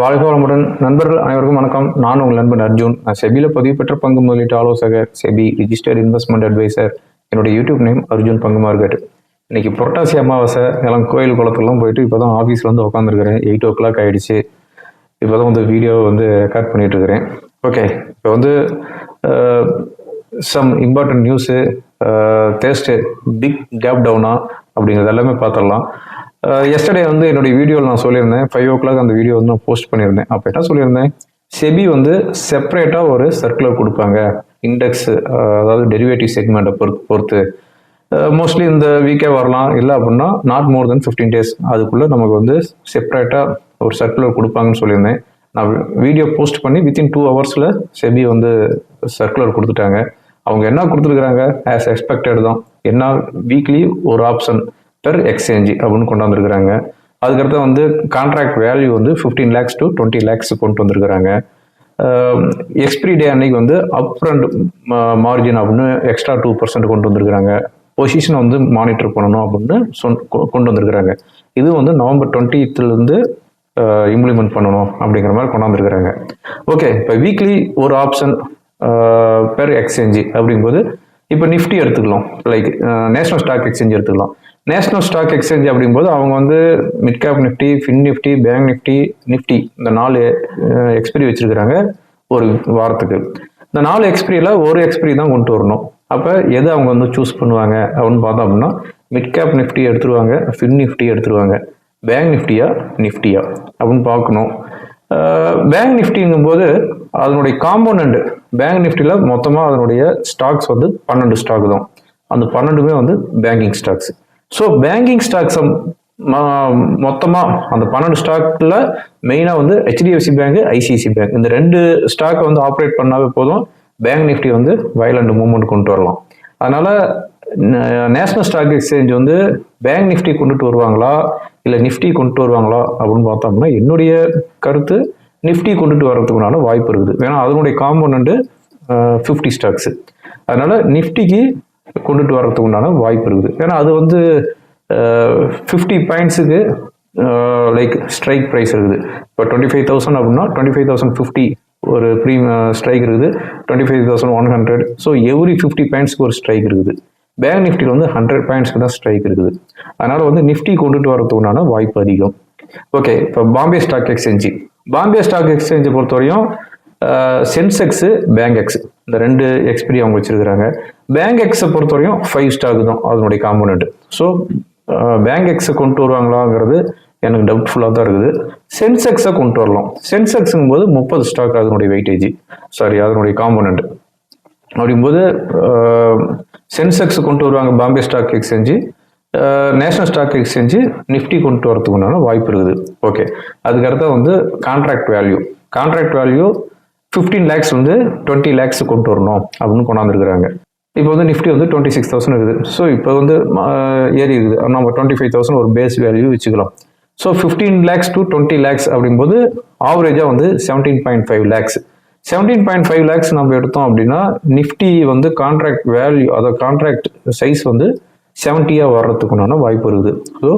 வாழ்க வளமுடன் நண்பர்கள் அனைவருக்கும் வணக்கம். நான் உங்கள் நண்பன் அர்ஜுன். நான் செபியில் பதிவு பெற்ற பங்கு முதலீட்டு ஆலோசகர் செபி ரிஜிஸ்டர்ட் இன்வெஸ்ட்மெண்ட் அட்வைசர் என்னோட யூடியூப் நேம் அர்ஜுன் பங்கு மார்க்கெட் இன்னைக்கு புரட்டாசி அமாவாசை எல்லாம் கோயில் குளத்துலாம் போயிட்டு இப்போ தான் ஆஃபீஸில் வந்து உட்காந்துருக்கிறேன் எயிட் ஓ கிளாக் ஆகிடுச்சு இப்போ தான் வந்து வீடியோ வந்து ரெக்கார்ட் பண்ணிகிட்டு இருக்கிறேன் ஓகே இப்போ வந்து some important news Thursday big gap டவுனா அப்படிங்கிறது எல்லாமே பார்த்துடலாம் எஸ்டர்டே வந்து என்னுடைய வீடியோவில் நான் சொல்லியிருந்தேன். ஃபைவ் ஓ கிளாக் அந்த வீடியோ வந்து நான் போஸ்ட் பண்ணியிருந்தேன். அப்போ என்ன சொல்லியிருந்தேன்? செபி வந்து செப்பரேட்டாக ஒரு சர்க்குலர் கொடுப்பாங்க. இண்டெக்ஸ் அதாவது டெரிவேட்டிவ் செக்மெண்ட்டை பொறுத்து பொறுத்து. மோஸ்ட்லி இந்த வீக்கே வரலாம். இல்லை அப்படின்னா not more then fifteen days அதுக்குள்ளே நமக்கு வந்து செப்பரேட்டாக ஒரு சர்க்குலர் கொடுப்பாங்கன்னு சொல்லியிருந்தேன். நான் வீடியோ போஸ்ட் பண்ணி வித்தின் டூ ஹவர்ஸில் செபி வந்து சர்க்குலர் கொடுத்துட்டாங்க. அவங்க என்ன கொடுத்துருக்குறாங்க? ஆஸ் எக்ஸ்பெக்டட் தான். என்ன? வீக்லி ஒரு ஆப்ஷன் பெர் எக்ஸ்சேஞ்சு அப்படின்னு கொண்டாந்துருக்குறாங்க அதுக்கடுத்து வந்து கான்ட்ராக்ட் வேல்யூ வந்து fifteen lakhs to twenty lakhs கொண்டு வந்திருக்கிறாங்க. எக்ஸ்பிரி டே அன்னைக்கு வந்து அப் ஃப்ரண்ட் மார்ஜின் அப்படின்னு எக்ஸ்ட்ரா டூ பர்சன்ட் கொண்டு வந்திருக்கிறாங்க. பொசிஷனை வந்து மானிட்டர் பண்ணணும் அப்படின்னு சொன் கொ- கொண்டு வந்திருக்கிறாங்க. இது வந்து நவம்பர் டுவெண்ட்டித்துலேருந்து இம்ப்ளிமெண்ட் பண்ணணும் அப்படிங்கிற மாதிரி கொண்டாந்துருக்குறாங்க ஓகே இப்போ வீக்லி ஒரு ஆப்ஷன் பெர் எக்ஸ்சேஞ்சு அப்படிங்கும்போது இப்போ நிஃப்டி எடுத்துக்கலாம். லைக் நேஷனல் ஸ்டாக் எக்ஸ்சேஞ்ச் எடுத்துக்கலாம். நேஷனல் ஸ்டாக் எக்ஸ்சேஞ்ச் அப்படிங்கும்போது அவங்க வந்து mid cap Nifty fin Nifty bank Nifty Nifty இந்த நாலு எக்ஸ்பிரி வச்சிருக்கிறாங்க ஒரு வாரத்துக்கு. இந்த நாலு எக்ஸ்பிரியில் ஒரு எக்ஸ்பிரி தான் கொண்டு வரணும். அப்போ எது அவங்க வந்து சூஸ் பண்ணுவாங்க அப்படின்னு பார்த்தோம் அப்படின்னா மிட் கேப் நிஃப்டி எடுத்துருவாங்க ஃபின் நிஃப்டி எடுத்துருவாங்க. பேங்க் நிஃப்டியா நிஃப்டியா அப்படின்னு பார்க்கணும். பேங்க் நிஃப்டிங்கும் போது அதனுடைய காம்போனண்ட் பேங்க் நிஃப்டியில் மொத்தமாக அதனுடைய ஸ்டாக்ஸ் வந்து பன்னெண்டு ஸ்டாக் தான். அந்த பன்னெண்டுமே வந்து banking stocks. So banking stocks மொத்தமாக அந்த பன்னெண்டு ஸ்டாக்ல மெயினாக வந்து ஹெச்டிஎஃப்சி பேங்க் ஐசிஐசி பேங்க் இந்த ரெண்டு ஸ்டாக்கை வந்து ஆப்ரேட் பண்ணாவே போதும். பேங்க் நிஃப்டி வந்து வயலண்ட் மூவ்மெண்ட் கொண்டு வரலாம். அதனால நேஷனல் ஸ்டாக் எக்ஸ்சேஞ்ச் வந்து பேங்க் நிஃப்டி கொண்டுட்டு வருவாங்களா? இல்லை நிஃப்டி கொண்டுட்டு வருவாங்களா? அப்படின்னு பார்த்தோம்னா என்னுடைய கருத்து நிஃப்டி கொண்டுட்டு வர்றதுக்குனால வாய்ப்பு இருக்குது. ஏன்னா அதனுடைய காம்போனண்ட்டு ஃபிஃப்டி ஸ்டாக்ஸு அதனால நிஃப்டிக்கு கொண்டுட்டு வர்றதுக்கு உண்டான வாய்ப்பு இருக்குது. ஏன்னா அது வந்து ஃபிஃப்டி பாயிண்ட்ஸுக்கு லைக் ஸ்ட்ரைக் ப்ரைஸ் இருக்குது. இப்போ டுவெண்ட்டி ஃபைவ் தௌசண்ட் அப்படின்னா டுவெண்ட்டி ஃபைவ் தௌசண்ட் ஃபிஃப்டி ஒரு ப்ரீ ஸ்ட்ரைக் இருக்குது. Twenty five thousand one hundred so every fifty பாயிண்ட்ஸ்க்கு ஒரு ஸ்ட்ரைக் இருக்குது. பேங்க் நிஃப்டியில் வந்து ஹண்ட்ரட் பாயிண்ட்ஸ்க்கு தான் ஸ்ட்ரைக் இருக்குது. அதனால் வந்து நிஃப்டி கொண்டுட்டு வரதுக்கு உண்டான வாய்ப்பு அதிகம். ஓகே இப்போ Bombay stock exchange Bombay stock எக்ஸ்சேஞ்சை பொறுத்தவரையும் சென்செக்ஸு பேங்க் எக்ஸ் இந்த ரெண்டு எக்ஸ்பிரி அவங்க வச்சிருக்கிறாங்க. பேங்க் எக்ஸை பொறுத்தவரையும் ஃபைவ் ஸ்டாக் தான் அதனுடைய காம்போனண்ட் ஸோ பேங்க் எக்ஸை கொண்டு வருவாங்களாங்கிறது எனக்கு டவுட்ஃபுல்லாக தான் இருக்குது. சென்செக்ஸை கொண்டு வரலாம். சென்செக்ஸுங்கும் போது முப்பது ஸ்டாக் அதனுடைய வெயிட்டேஜ் சாரி அதனுடைய காம்போனண்ட் அப்படிங்கும்போது சென்செக்ஸ் கொண்டு வருவாங்க Bombay stock exchange national stock exchange Nifty கொண்டு வரதுக்கு வாய்ப்பு இருக்குது. ஓகே அதுக்கடுத்த வந்து contract value contract value fifteen lakhs வந்து டுவெண்ட்டி லேக்ஸ் கொண்டு வரணும் அப்படின்னு கொண்டாந்துருக்குறாங்க. இப்போ வந்து நிஃப்டி வந்து டுவெண்ட்டி சிக்ஸ் தௌசண்ட் இருக்குது. ஸோ இப்போ வந்து ஏறி இருக்குது. நம்ம டுவெண்ட்டி ஃபைவ் தௌசண்ட் ஒரு பேஸ் வேல்யூ வச்சுக்கலாம். So fifteen lakhs to twenty lakhs அப்படிங்கும்போது ஆவரேஜாக வந்து seventeen point five lakhs seventeen point five lakhs நம்ம எடுத்தோம் அப்படின்னா நிஃப்டி வந்து கான்ட்ராக்ட் வேல்யூ அதாவது கான்ட்ராக்ட் சைஸ் வந்து செவன்ட்டியாக வர்றதுக்குண்டான வாய்ப்பு இருக்குது. ஸோ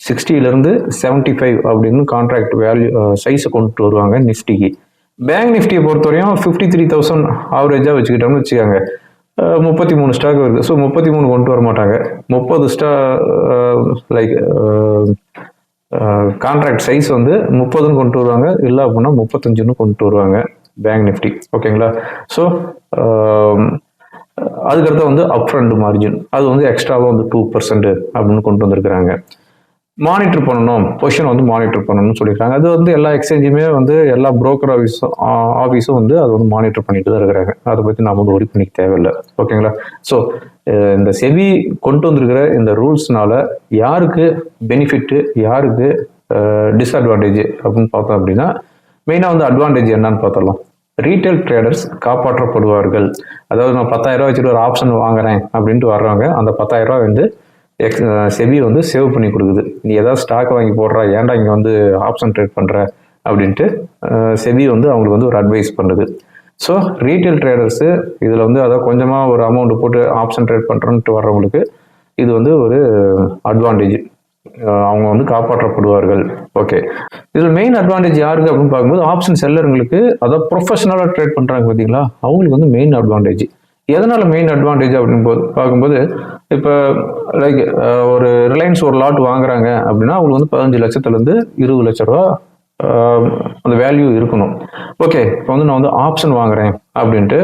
சிக்ஸ்டியிலேருந்து செவன்ட்டி ஃபைவ் அப்படின்னு கான்ட்ராக்ட் வேல்யூ சைஸை கொண்டு வருவாங்க நிஃப்டிக்கு பேங்க் நிஃப்டியை பொறுத்தவரையும் ஃபிஃப்டி த்ரீ தௌசண்ட் ஆவரேஜாக வச்சுக்கிட்டோம்னு வச்சுக்கோங்க. முப்பத்தி மூணு ஸ்டாக் வருது. ஸோ முப்பத்தி மூணு கொண்டு வர மாட்டாங்க. முப்பது ஸ்டா லைக் கான்ட்ராக்ட் சைஸ் வந்து முப்பதுன்னு கொண்டு வருவாங்க. இல்லை அப்படின்னா முப்பத்தஞ்சுன்னு கொண்டு வருவாங்க பேங்க் நிஃப்டி ஓகேங்களா ஸோ அதுக்கடுத்து வந்து அப்ரண்ட் மார்ஜின் அது வந்து எக்ஸ்ட்ராவாக வந்து டூ பர்சன்ட் அப்படின்னு கொண்டு வந்திருக்கிறாங்க. மானிட்டர் பண்ணணும். பொசிஷன் வந்து மானிட்டர் பண்ணணும்னு சொல்லியிருக்காங்க. அது வந்து எல்லா எக்ஸ்சேஞ்சுமே வந்து எல்லா புரோக்கர் ஆஃபீஸும் ஆஃபீஸும் வந்து அதை வந்து மானிட்டர் பண்ணிட்டு தான் இருக்கிறாங்க. அதை பற்றி நாம் வந்து ஒரி பண்ணிக்க தேவையில்லை. ஓகேங்களா ஸோ இந்த செவி கொண்டு வந்திருக்கிற இந்த ரூல்ஸ்னால யாருக்கு பெனிஃபிட்டு யாருக்கு டிஸ்அட்வான்டேஜ் அப்படின்னு பார்த்தோம் அப்படின்னா மெயினாக வந்து அட்வான்டேஜ் என்னன்னு பார்த்தரலாம் ரீட்டைல் ட்ரேடர்ஸ் காப்பாற்றப்படுவார்கள். அதாவது நான் பத்தாயிரம் வச்சுட்டு ஒரு ஆப்ஷன் வாங்குறேன் அப்படின்ட்டு வர்றவங்க அந்த பத்தாயிரம் வந்து எக்ஸ் செபி வந்து சேவ் பண்ணி கொடுக்குது. நீ ஏதாவது ஸ்டாக் வாங்கி போடுறா ஏன்டா இங்கே வந்து ஆப்ஷன் ட்ரேட் பண்ணுற அப்படின்ட்டு செபி வந்து அவங்களுக்கு வந்து ஒரு அட்வைஸ் பண்ணுது. ஸோ ரீட்டைல் ட்ரேடர்ஸு இதில் வந்து அதாவது கொஞ்சமாக ஒரு அமௌண்ட் போட்டு ஆப்ஷன் ட்ரேட் பண்ணுறோன்ட்டு வர்றவங்களுக்கு இது வந்து ஒரு அட்வான்டேஜ் அவங்க வந்து காப்பாற்றப்படுவார்கள். ஓகே இதில் மெயின் அட்வான்டேஜ் யாருக்கு அப்படின்னு பார்க்கும்போது ஆப்ஷன் செல்லருங்களுக்கு அதாவது ப்ரொஃபஷனலாக ட்ரேட் பண்ணுறாங்க பார்த்தீங்களா அவங்களுக்கு வந்து மெயின் அட்வான்டேஜ் எதனால் மெயின் அட்வான்டேஜ் அப்படின்னு போது பார்க்கும்போது இப்போ லைக் ஒரு ரிலையன்ஸ் ஒரு லாட் வாங்குறாங்க அப்படின்னா அவங்களுக்கு வந்து பதினஞ்சு லட்சத்துலேருந்து இருபது லட்ச ரூபா அந்த வேல்யூ இருக்கணும். ஓகே இப்போ வந்து நான் வந்து ஆப்ஷன் வாங்குறேன் அப்படின்ட்டு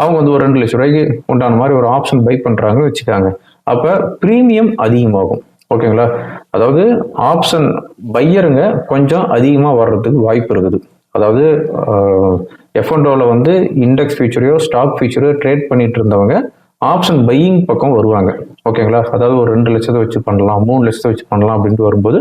அவங்க வந்து ஒரு ரெண்டு லட்ச ரூபாய்க்கு உண்டான மாதிரி ஒரு ஆப்ஷன் பை பண்ணுறாங்கன்னு வச்சுக்காங்க. அப்போ ப்ரீமியம் அதிகமாகும். ஓகேங்களா அதாவது ஆப்ஷன் பையருங்க கொஞ்சம் அதிகமாக வர்றதுக்கு வாய்ப்பு இருக்குது. அதாவது எஃப்என்டோவில் வந்து இண்டெக்ஸ் ஃபியூச்சரையோ ஸ்டாக் ஃபியூச்சரையோ ட்ரேட் பண்ணிட்டு இருந்தவங்க ஆப்ஷன் பையிங் பக்கம் வருவாங்க. ஓகேங்களா அதாவது ஒரு ரெண்டு லட்சத்தை வச்சு பண்ணலாம் மூணு லட்சத்தை வச்சு பண்ணலாம் அப்படின்ட்டு வரும்போது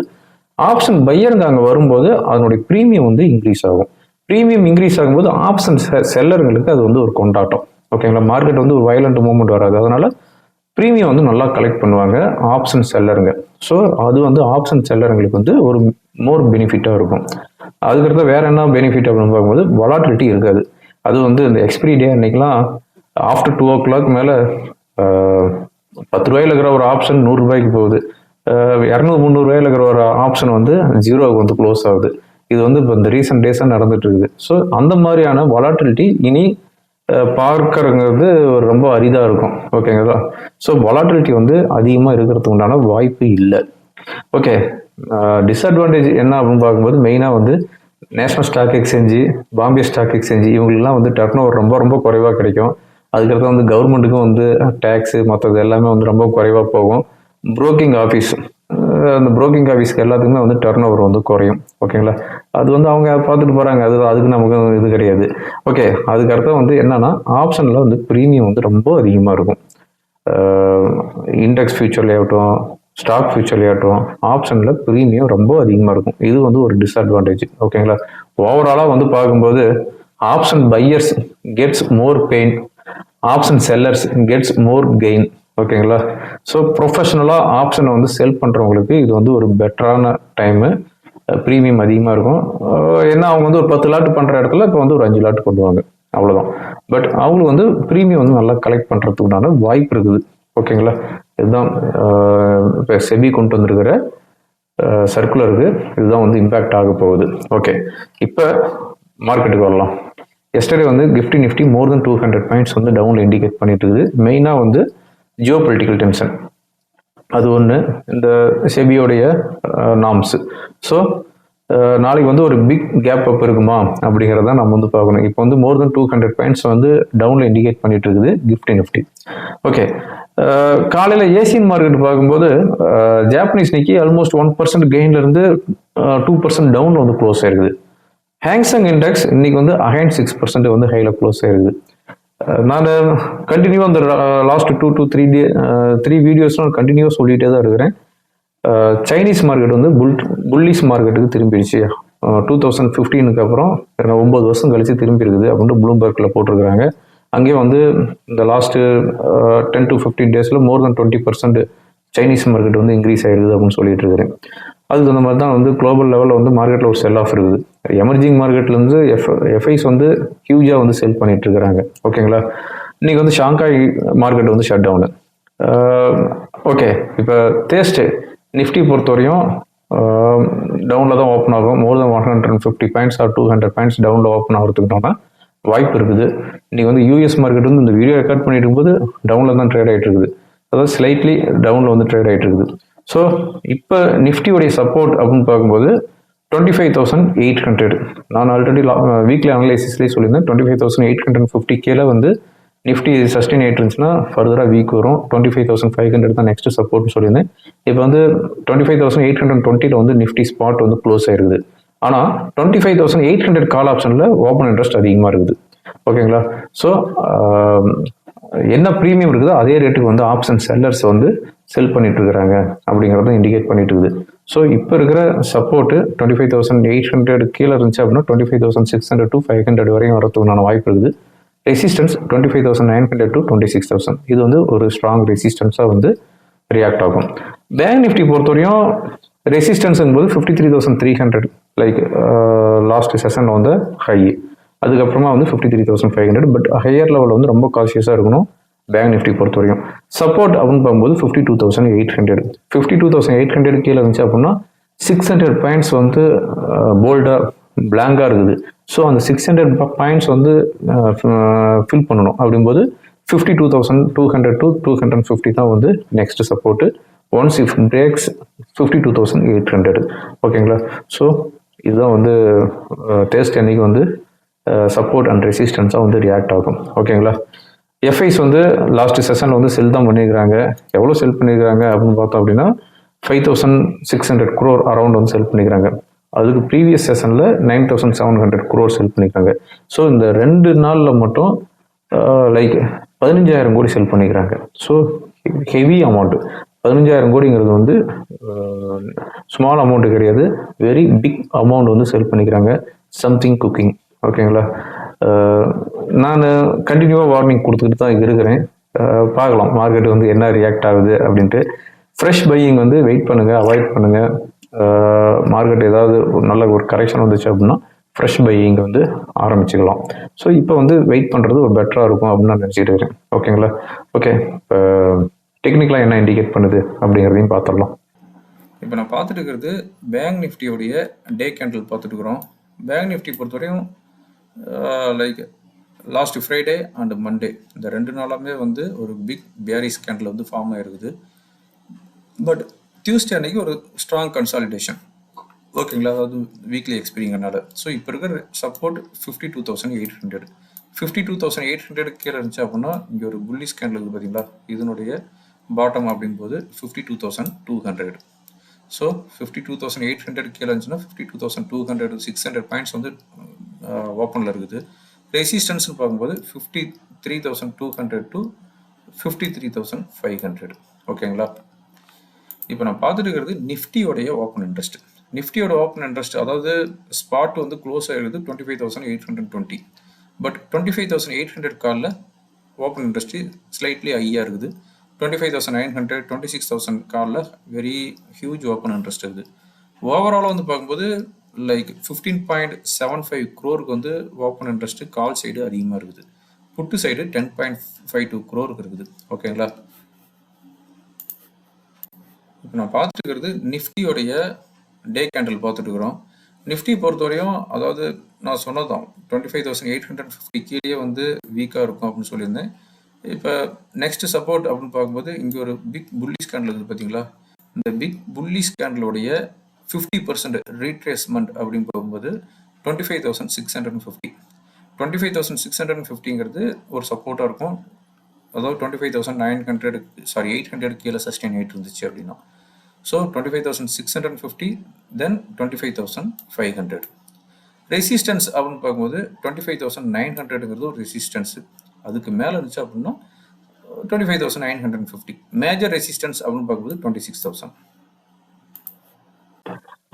ஆப்ஷன் பையருங்க அங்கே வரும்போது அதனுடைய ப்ரீமியம் வந்து இன்க்ரீஸ் ஆகும். ப்ரீமியம் இன்க்ரீஸ் ஆகும்போது ஆப்ஷன் செல்லருங்களுக்கு அது வந்து ஒரு கொண்டாட்டம். ஓகேங்களா மார்க்கெட் வந்து ஒரு வயலண்ட் மூவ்மெண்ட் வராது. அதனால ப்ரீமியம் வந்து நல்லா கலெக்ட் பண்ணுவாங்க ஆப்ஷன் செல்லருங்க ஸோ அது வந்து ஆப்ஷன் செல்லருங்களுக்கு வந்து ஒரு மோர் பெனிஃபிட்டாக இருக்கும். அதுக்கடுத்து வேற என்ன பெனிஃபிட் அப்படின்னு பார்க்கும்போது வலாட்டிலிட்டி இருக்காது. அது வந்து இந்த எக்ஸ்பிரி டே அன்னைக்கெலாம் ஆஃப்டர் டூ ஓ கிளாக் மேலே பத்து ரூபாயில் இருக்கிற ஒரு ஆப்ஷன் நூறுரூபாய்க்கு போகுது. இரநூறு முந்நூறுபாயில இருக்கிற ஒரு ஆப்ஷன் வந்து ஜீரோவுக்கு வந்து க்ளோஸ் ஆகுது. இது வந்து இப்போ இந்த ரீசெண்ட் டேஸாக நடந்துட்டு இருக்குது. ஸோ அந்த மாதிரியான வொலாட்டிலிட்டி இனி பார்க்கறங்கிறது ஒரு ரொம்ப அரிதாக இருக்கும். ஓகேங்களா ஸோ வொலாட்டிலிட்டி வந்து அதிகமாக இருக்கிறதுக்கு உண்டான வாய்ப்பு இல்லை. ஓகே டிஸ்அட்வான்டேஜ் என்ன அப்படின்னு பார்க்கும்போது மெயினாக வந்து national stock exchange Bombay stock exchange இவங்களுக்குலாம் வந்து டர்ன் ஓவர் ரொம்ப ரொம்ப குறைவாக கிடைக்கும். அதுக்கடுத்து வந்து கவர்மெண்ட்டுக்கும் வந்து டேக்ஸு மற்றது எல்லாமே வந்து ரொம்ப குறைவாக போகும். புரோக்கிங் ஆஃபீஸ் அந்த புரோக்கிங் ஆஃபீஸ்க்கு எல்லாத்துக்குமே வந்து டர்ன் ஓவர் வந்து குறையும். ஓகேங்களா அது வந்து அவங்க பார்த்துட்டு போகிறாங்க அது அதுக்கு நமக்கு இது கிடையாது. ஓகே அதுக்கடுத்து வந்து என்னென்னா ஆப்ஷனில் வந்து ப்ரீமியம் வந்து ரொம்ப அதிகமாக இருக்கும். இண்டெக்ஸ் ஃபியூச்சர்லேயாகட்டும் ஸ்டாக் ஃபியூச்சர்லேயாகட்டும் ஆப்ஷனில் ப்ரீமியம் ரொம்ப அதிகமாக இருக்கும். இது வந்து ஒரு டிஸ்அட்வான்டேஜ் ஓகேங்களா ஓவராலாக வந்து பார்க்கும்போது option buyers gets more pain option sellers gets more gain ஓகேங்களா ஸோ ப்ரொஃபஷனலாக ஆப்ஷனை வந்து செல் பண்ணுறவங்களுக்கு இது வந்து ஒரு பெட்டரான டைமு ப்ரீமியம் அதிகமாக இருக்கும். ஏன்னா அவங்க வந்து ஒரு பத்து லாட்டு பண்ணுற இடத்துல இப்போ வந்து ஒரு அஞ்சு லாட்டு கொண்டுவாங்க அவ்வளோதான் பட் அவங்களுக்கு வந்து ப்ரீமியம் வந்து நல்லா கலெக்ட் பண்ணுறதுக்கு உண்டான வாய்ப்பு இருக்குது. ஓகேங்களா இதுதான் இப்போ செபி கொண்டு வந்திருக்கிற சர்க்குலருக்கு இதுதான் வந்து இம்பேக்ட் ஆக போகுது. ஓகே இப்போ மார்க்கெட்டுக்கு வரலாம். எஸ்டர்டே வந்து GIFT Nifty more than two hundred points வந்து டவுனில் இண்டிகேட் பண்ணிட்டு இருக்குது மெயினாக வந்து ஜியோ பொலிட்டிக்கல் டென்ஷன் அது ஒன்று இந்த செபியோடைய நாம்ஸு ஸோ நாளைக்கு வந்து ஒரு பிக் கேப் அப் இருக்குமா? அப்படிங்கிறத நம்ம வந்து பார்க்கணும். இப்போ வந்து more than two hundred points வந்து டவுனில் இண்டிகேட் பண்ணிட்டு இருக்குது கிஃப்டி நிஃப்டி ஓகே காலையில் ஏசியன் மார்க்கெட் பார்க்கும்போது Japanese Nikkei almost one percent கெயின்லேருந்து two percent down வந்து க்ளோஸ் ஆயிருக்குது. ஹேங்ஸங் இண்டெக்ஸ் இன்னைக்கு வந்து அகைன் சிக்ஸ் பர்சன்ட் வந்து ஹைல க்ளோஸ் ஆயிருது. நான் கண்டினியூ அந்த last two two three day three videos நான் கண்டினியூவாக சொல்லிகிட்டே தான் இருக்கிறேன். சைனீஸ் மார்க்கெட் வந்து புல் புல்லிஸ் மார்க்கெட்டுக்கு திரும்பிடுச்சு. டூ தௌசண்ட் ஃபிஃப்டீனுக்கு அப்புறம் ஒம்பது வருஷம் கழிச்சு திரும்பி இருக்குது அப்படின்ட்டு ப்ளூம்பர்க்கில் போட்டிருக்கிறாங்க. அங்கேயே வந்து இந்த லாஸ்ட்டு டென் டு ஃபிஃப்டீன் டேஸில் more than twenty percent Chinese market வந்து இன்க்ரீஸ் ஆகிடுது அப்படின்னு சொல்லிட்டு இருக்கிறேன். அதுக்கு அந்த மாதிரி தான் வந்து குளோபல் லெவலில் வந்து மார்க்கெட்டில் ஒரு செல் ஆஃப் இருக்குது. எமர்ஜிங் மார்க்கெட்லேருந்து எஃப் எஃப்ஐஸ் வந்து ஹியூஜாக வந்து செல் பண்ணிட்டு இருக்கிறாங்க. ஓகேங்களா இன்னைக்கு வந்து ஷாங்காய் மார்க்கெட் வந்து ஷட் டவுனு ஓகே இப்போ தேஸ்ட்டு நிஃப்டி பொறுத்தவரையும் டவுனில் தான் ஓப்பன் ஆகும். More than one hundred fifty points or two hundred points டவுனில் ஓப்பன் ஆகிறதுக்குனா வாய்ப்பு இருக்குது. இன்றைக்கி வந்து யூஎஸ் மார்க்கெட் வந்து இந்த வீடியோ ரெக்கார்ட் பண்ணிட்டு இருக்கும்போது டவுனில் தான் ட்ரேட் ஆகிட்டு இருக்குது. அதாவது ஸ்லைட்லி டவுனில் வந்து ட்ரேட் ஆகிட்டு இருக்குது. ஸோ இப்போ நிஃப்டியோடைய சப்போர்ட் அப்படின்னு பார்க்கும்போது twenty five thousand eight hundred நான் ஆல்ரெடி வீக்லி அனலைசிஸ்லேயே சொல்லியிருந்தேன். Twenty five thousand eight hundred fifty கேல வந்து நிஃப்டி சஸ்டெயின் ஆகிட்டு இருந்துச்சுன்னா ஃபர்தராக வீக் வரும். Twenty five thousand five hundred தான் நெக்ஸ்ட் சப்போர்ட்னு சொல்லியிருந்தேன். இப்போ வந்து twenty five thousand eight hundred டுவெண்ட்டியில் வந்து நிஃப்டி ஸ்பாட் வந்து க்ளோஸ் ஆயிருக்குது. ஆனால் twenty five thousand eight hundred call ஆப்ஷனில் ஓப்பன் இன்ட்ரெஸ்ட் அதிகமாக இருக்குது. ஓகேங்களா? ஸோ என்ன ப்ரீமியம் இருக்குதோ அதே ரேட்டுக்கு வந்து ஆப்ஷன் செல்லர்ஸ் வந்து செல் பண்ணிட்டு இருக்கிறாங்க அப்படிங்கிறத இண்டிகேட் பண்ணிட்டு இருக்குது ஸோ இப்போ இருக்கிற support twenty five thousand eight hundred கீழே இருந்துச்சு அப்படின்னா twenty five thousand six hundred to five hundred வரையும் வரதுக்கான வாய்ப்பு இருக்குது. Resistance twenty five thousand nine hundred to twenty six thousand இது வந்து ஒரு ஸ்ட்ராங் ரெசிஸ்டன்ஸாக வந்து ரியாக்ட் ஆகும். பேங்க் நிஃப்டி பொறுத்தவரையும் ரெசிஸ்டன்ஸுங்கும்போது fifty three thousand three hundred like last செஷனில் வந்து ஹை அதுக்கப்புறமா வந்து fifty three thousand five hundred but higher லெவலில் வந்து ரொம்ப காஷியஸாக இருக்கணும். பேங்க் நிஃப்டி பொறுத்த வரைக்கும் சப்போர்ட் அப்படின்னு பார்க்கும்போது fifty two thousand eight hundred fifty two thousand eight hundred கீழே இருந்துச்சு அப்படின்னா சிக்ஸ் ஹண்ட்ரட் பாயிண்ட்ஸ் வந்து போல்டாக பிளாங்காக இருக்குது. ஸோ அந்த சிக்ஸ் ஹண்ட்ரட் பாயிண்ட்ஸ் வந்து ஃபில் பண்ணணும். அப்படிங்கும்போது fifty two thousand two hundred to two hundred fifty தான் வந்து next support once if breaks fifty two thousand eight hundred ஓகேங்களா ஸோ இதுதான் வந்து டேஸ்ட் அன்னைக்கு வந்து சப்போர்ட் அண்ட் ரெசிஸ்டன்ஸாக வந்து ரியாக்ட் ஆகும். ஓகேங்களா எஃப்ஐஸ் வந்து லாஸ்ட் செஷனில் வந்து செல் தான் பண்ணியிருக்கிறாங்க எவ்வளோ செல் பண்ணியிருக்கிறாங்க அப்படின்னு பார்த்தோம் அப்படின்னா five thousand six hundred crore around வந்து செல் பண்ணிக்கிறாங்க அதுக்கு ப்ரீவியஸ் செஷனில் nine thousand seven hundred crore sell பண்ணிக்கிறாங்க ஸோ இந்த ரெண்டு நாளில் மட்டும் லைக் பதினஞ்சாயிரம் கோடி செல் பண்ணிக்கிறாங்க ஸோ ஹெவி அமௌண்ட்டு பதினஞ்சாயிரம் கோடிங்கிறது வந்து ஸ்மால் அமௌண்ட்டு கிடையாது. வெரி பிக் அமௌண்ட் வந்து செல் பண்ணிக்கிறாங்க சம்திங் குக்கிங் ஓகேங்களா நான் கண்டினியூவாக வார்னிங் கொடுத்துக்கிட்டு தான் இருக்கிறேன். பார்க்கலாம். மார்க்கெட் வந்து என்ன ரியாக்ட் ஆகுது அப்படின்ட்டு. ஃப்ரெஷ் பையிங் வந்து வெயிட் பண்ணுங்கள் அவாய்ட் பண்ணுங்கள் மார்க்கெட் ஏதாவது ஒரு நல்ல ஒரு கரெக்ஷன் வந்துச்சு அப்படின்னா ஃப்ரெஷ் பையிங் வந்து ஆரம்பிச்சுக்கலாம். ஸோ இப்போ வந்து வெயிட் பண்ணுறது ஒரு பெட்டராக இருக்கும் அப்படின்னு நான் நினச்சிட்டு இருக்கேன். ஓகேங்களா ஓகே இப்போ டெக்னிக்கலாக என்ன இண்டிகேட் பண்ணுது அப்படிங்கிறதையும் பார்த்துடலாம். இப்போ நான் பார்த்துட்டு இருக்கிறது பேங்க் நிஃப்டியோடைய டே கேண்டில் பார்த்துட்டு இருக்கிறோம். பேங்க் நிஃப்டி பொறுத்தவரையும் like last Friday and Monday இந்த ரெண்டு நாளாமே வந்து ஒரு பிக் பேரிஸ் கேண்டில் வந்து ஃபார்ம் ஆயிருக்குது. பட் டியூஸ்டே அன்னைக்கு ஒரு ஸ்ட்ராங் கன்சாலிடேஷன் ஓகேங்களா அதாவது வீக்லி எக்ஸ்பீரியங்கனால ஸோ இப்போ இருக்கிற support fifty two thousand eight hundred fifty two thousand eight hundred கீழே இருந்துச்சு அப்படின்னா இங்கே ஒரு புள்ளி ஸ்கேண்டில் இருக்குது பார்த்தீங்களா இதனுடைய பாட்டம் அப்படிங்கும்போது fifty two thousand two hundred so fifty two thousand eight hundred கீழே இருந்துச்சுன்னா fifty two thousand two hundred six hundred points வந்து ஓப்பனில் இருக்குது. ரெசிஸ்டன்ஸ்னு பார்க்கும்போது fifty three thousand two hundred to fifty three thousand five hundred ஓகேங்களா? இப்போ நான் பார்த்துட்டு இருக்கிறது நிஃப்டியோடைய ஓப்பன் இன்ட்ரெஸ்ட் நிஃப்டியோட ஓப்பன் இன்ட்ரெஸ்ட் அதாவது ஸ்பாட் வந்து க்ளோஸ் ஆகிடுது twenty five thousand eight hundred twenty but twenty five thousand eight hundred காலில் ஓப்பன் இன்ட்ரெஸ்ட் ஸ்லைட்லி ஹையாக இருக்குது. Twenty five thousand nine hundred twenty six thousand காலில் வெரி ஹியூஜ் ஓப்பன் இன்ட்ரெஸ்ட் இருக்குது. ஓவராலாக வந்து பார்க்கும்போது like fifteen point seven five க்ரோருக்கு வந்து open interest call side அதிகமாக இருக்குது. Put side ten point five two க்ரோருக்கு இருக்குது. ஓகேங்களா இப்போ நான் பார்த்துருக்கிறது நிஃப்டியோடைய டே கேண்டில் பார்த்துட்டுருக்குறோம். நிஃப்டி பொறுத்தவரையும் அதாவது நான் சொன்னதான் twenty five thousand eight hundred fifty கீழே வந்து வீக்காக இருக்கும் அப்படின்னு சொல்லியிருந்தேன். இப்போ நெக்ஸ்ட் சப்போர்ட் அப்படின்னு பார்க்கும்போது இங்கே ஒரு பிக் புல்லி ஸ்கேண்டில் இருக்குது பார்த்தீங்களா இந்த பிக் புல்லி ஸ்கேண்டலுடைய ஃபிஃப்டி பர்சன்ட் ரீட்ரேஸ்மெண்ட் அப்படின்னு போகும்போது twenty five thousand six hundred fifty twenty five thousand six hundred ஃபிஃப்டிங்கிறது ஒரு சப்போர்ட்டாக இருக்கும். அதாவது twenty five thousand nine hundred sorry eight hundred கீழே சஸ்டெயின் ஆகிட்டு இருந்துச்சு அப்படின்னா. So twenty five thousand six hundred fifty then twenty five thousand five hundred resistance அப்படின்னு பார்க்கும்போது டுவெண்ட்டி ஃபைவ் தௌசண்ட் நைன் ஹண்ட்ரடுங்கிறது ஒரு ரெசிஸ்டன்ஸு அதுக்கு மேலே இருந்துச்சு அப்படின்னா twenty five thousand nine hundred fifty major resistance அப்படின்னு பார்க்கும்போது twenty six thousand